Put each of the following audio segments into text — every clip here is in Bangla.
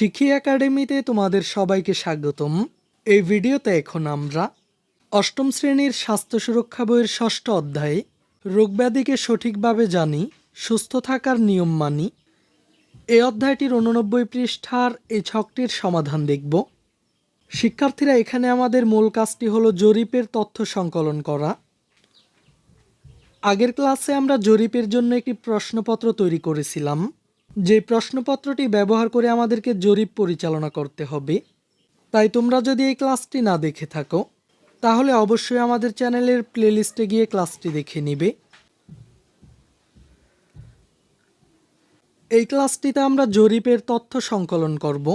শিখি একাডেমিতে তোমাদের সবাইকে স্বাগতম। এই ভিডিওতে এখন আমরা অষ্টম শ্রেণির স্বাস্থ্য সুরক্ষা বইয়ের ষষ্ঠ অধ্যায়ে রোগব্যাধিকে সঠিকভাবে জানি, সুস্থ থাকার নিয়ম মানি। এই অধ্যায়টির উননব্বই পৃষ্ঠার এই ছকটির সমাধান দেখব। শিক্ষার্থীরা, এখানে আমাদের মূল কাজটি হলো জরিপের তথ্য সংকলন করা। আগের ক্লাসে আমরা জরিপের জন্য একটি প্রশ্নপত্র তৈরি করেছিলাম। যে প্রশ্নপত্রটি ব্যবহার করে আমাদেরকে জরিপ পরিচালনা করতে হবে, তাই তোমরা যদি এই ক্লাসটি না দেখে থাকো, তাহলে অবশ্যই আমাদের চ্যানেলের প্লেলিস্টে গিয়ে ক্লাসটি দেখে নিবে। এই ক্লাসটিতে আমরা জরিপের তথ্য সংকলন করব।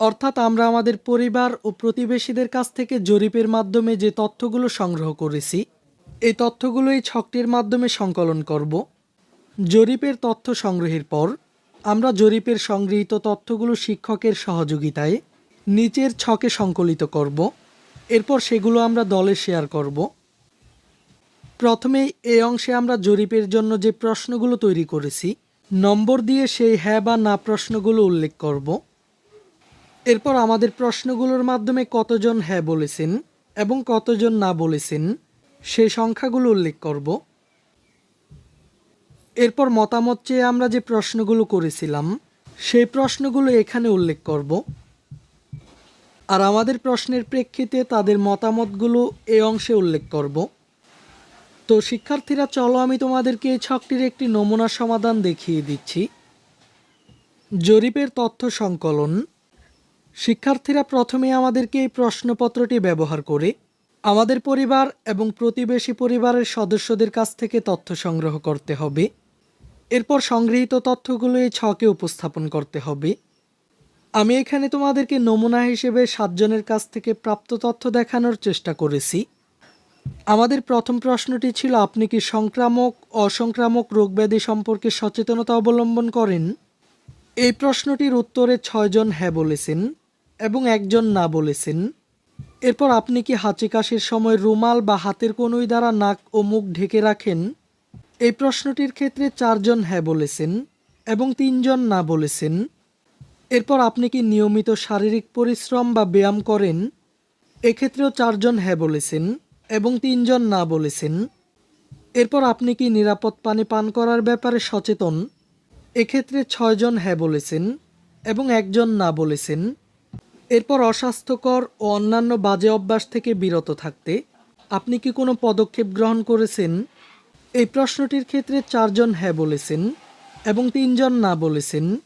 অর্থাৎ আমরা আমাদের পরিবার ও প্রতিবেশীদের কাছ থেকে জরিপের মাধ্যমে যে তথ্যগুলো সংগ্রহ করেছি, এই তথ্যগুলো এই ছকটির মাধ্যমে সংকলন করব। জরিপের তথ্য সংগ্রহের পর, আমরা জরিপের সংগৃহীত তথ্যগুলো শিক্ষকের সহযোগিতায় নিচের ছকে সংকলিত করব। এরপর সেগুলো আমরা দলে শেয়ার করব। প্রথমেই এ অংশে আমরা জরিপের জন্য যে প্রশ্নগুলো তৈরি করেছি, নম্বর দিয়ে সেই হ্যাঁ বা না প্রশ্নগুলো উল্লেখ করব। এরপর আমাদের প্রশ্নগুলোর মাধ্যমে কতজন হ্যাঁ বলেছেন এবং কতজন না বলেছেন সেই সংখ্যাগুলো উল্লেখ করব। এরপর মতামত চেয়ে আমরা যে প্রশ্নগুলো করেছিলাম, সেই প্রশ্নগুলো এখানে উল্লেখ করব। আর আমাদের প্রশ্নের প্রেক্ষিতে তাদের মতামতগুলো এই অংশে উল্লেখ করব। তো শিক্ষার্থীরা, চলো আমি তোমাদেরকে এই ছকটির একটি নমুনা সমাধান দেখিয়ে দিচ্ছি। জরিপের তথ্য সংকলন। শিক্ষার্থীরা প্রথমে আমাদেরকে এই প্রশ্নপত্রটি ব্যবহার করে আমাদের পরিবার এবং প্রতিবেশী পরিবারের সদস্যদের কাছ থেকে তথ্য সংগ্রহ করতে হবে। এরপর সংগৃহীত তথ্যগুলো এই ছকে উপস্থাপন করতে হবে। আমি এখানে তোমাদেরকে নমুনা হিসেবে সাতজনের কাছ থেকে প্রাপ্ত তথ্য দেখানোর চেষ্টা করেছি। আমাদের প্রথম প্রশ্নটি ছিল, আপনি কি সংক্রামক, অসংক্রামক রোগব্যাধি সম্পর্কে সচেতনতা অবলম্বন করেন? এই প্রশ্নটির উত্তরে ছয়জন হ্যাঁ বলেছেন এবং একজন না বলেছেন। এরপর আপনি কি হাঁচি কাশির সময় রুমাল বা হাতের কনুই দ্বারা নাক ও মুখ ঢেকে রাখেন? এই প্রশ্নটির ক্ষেত্রে চারজন হ্যাঁ বলেছেন এবং তিনজন না বলেছেন। এরপর আপনি কি নিয়মিত শারীরিক পরিশ্রম বা ব্যায়াম করেন? এক্ষেত্রেও চারজন হ্যাঁ বলেছেন এবং তিনজন না বলেছেন। এরপর আপনি কি নিরাপদ পানি পান করার ব্যাপারে সচেতন? এক্ষেত্রে ছয়জন হ্যাঁ বলেছেন এবং একজন না বলেছেন। এরপর অস্বাস্থ্যকর ও অন্যান্য বাজে অভ্যাস থেকে বিরত থাকতে আপনি কি কোনো পদক্ষেপ গ্রহণ করেছেন? এই প্রশ্নটির ক্ষেত্রে চারজন হ্যাঁ বলেছেন এবং তিনজন না বলেছেন।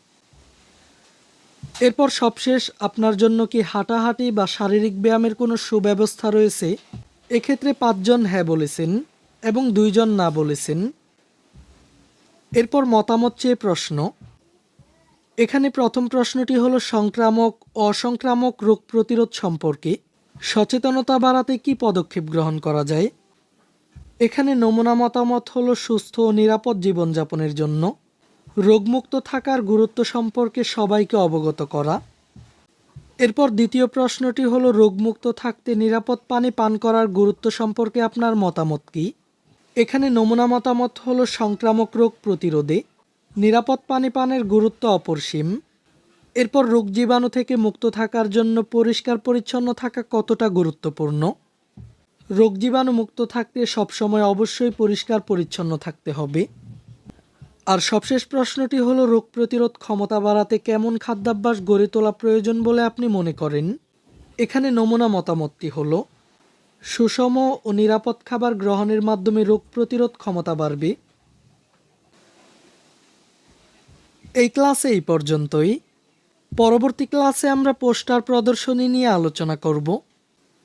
এরপর সবশেষ, আপনার জন্য কি হাঁটাহাঁটি বা শারীরিক ব্যায়ামের কোনো সুব্যবস্থা রয়েছে? এক্ষেত্রে পাঁচজন হ্যাঁ বলেছেন এবং দুইজন না বলেছেন। এরপর মতামত চেয়ে প্রশ্ন। এখানে প্রথম প্রশ্নটি হলো, সংক্রামক, অসংক্রামক রোগ প্রতিরোধ সম্পর্কে সচেতনতা বাড়াতে কি পদক্ষেপ গ্রহণ করা যায়? এখানে নমুনা মতামত হল সুস্থ ও নিরাপদ জীবনযাপনের জন্য। রোগমুক্ত থাকার গুরুত্ব সম্পর্কে সবাইকে অবগত করা। এরপর দ্বিতীয় প্রশ্নটি হলো, রোগমুক্ত থাকতে নিরাপদ পানি পান করার গুরুত্ব সম্পর্কে আপনার মতামত কী? এখানে নমুনা মতামত হল, সংক্রামক রোগ প্রতিরোধে নিরাপদ পানি পানের গুরুত্ব অপরিসীম। এরপর রোগ জীবাণু থেকে মুক্ত থাকার জন্য পরিষ্কার পরিচ্ছন্ন থাকা কতটা গুরুত্বপূর্ণ? রোগ জীবাণু মুক্ত থাকতে সবসময় অবশ্যই পরিষ্কার পরিচ্ছন্ন থাকতে হবে। আর সবশেষ প্রশ্নটি হলো, রোগ প্রতিরোধ ক্ষমতা বাড়াতে কেমন খাদ্যাভ্যাস গড়ে তোলা প্রয়োজন বলে আপনি মনে করেন? এখানে নমুনা মতামতটি হলো, সুষম ও নিরাপদ খাবার গ্রহণের মাধ্যমে রোগ প্রতিরোধ ক্ষমতা বাড়বে। এই ক্লাসে এই পর্যন্তই। পরবর্তী ক্লাসে আমরা পোস্টার প্রদর্শনী নিয়ে আলোচনা করব।